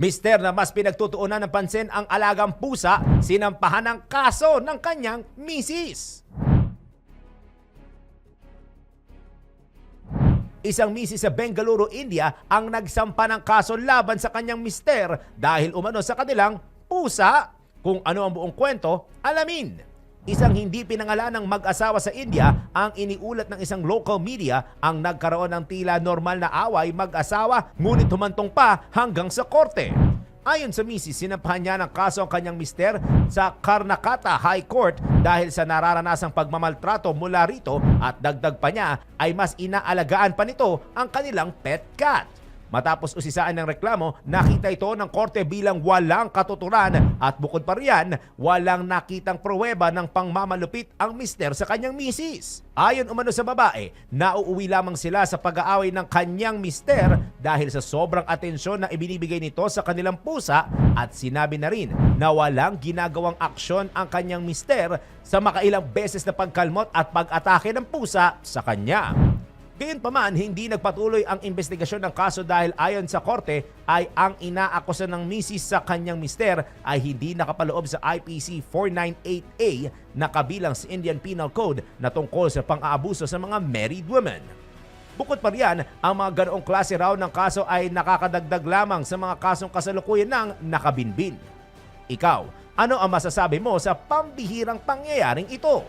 Mister na mas pinagtutuunan ng pansin ang alagang pusa, sinampahan ng kaso ng kanyang misis. Isang misis sa Bengaluru, India ang nagsampa ng kaso laban sa kanyang mister dahil umano sa kanilang pusa. Kung ano ang buong kwento, alamin. Isang hindi pinangalanang mag-asawa sa India ang iniulat ng isang local media ang nagkaroon ng tila normal na away mag-asawa ngunit humantong pa hanggang sa korte. Ayon sa misis, sinampahan niya ng kaso ang kanyang mister sa Karnakata High Court dahil sa nararanasang pagmamaltrato mula rito at dagdag pa niya ay mas inaalagaan pa nito ang kanilang pet cat. Matapos usisaan ng reklamo, nakita ito ng korte bilang walang katuturan at bukod pa riyan, walang nakitang pruweba ng pangmamalupit ang mister sa kanyang misis. Ayon umano sa babae, nauuwi lamang sila sa pag-aaway ng kanyang mister dahil sa sobrang atensyon na ibinibigay nito sa kanilang pusa at sinabi na rin na walang ginagawang aksyon ang kanyang mister sa makailang beses na pagkalmot at pag-atake ng pusa sa kanya. Gayunpaman, hindi nagpatuloy ang investigasyon ng kaso dahil ayon sa korte ay ang inaakusa ng misis sa kanyang mister ay hindi nakapaloob sa IPC 498A na kabilang sa Indian Penal Code na tungkol sa pang-aabuso sa mga married women. Bukod pa riyan, ang mga ganoong klase raw ng kaso ay nakakadagdag lamang sa mga kasong kasalukuyan ng nakabinbin. Ikaw, ano ang masasabi mo sa pambihirang pangyayaring ito?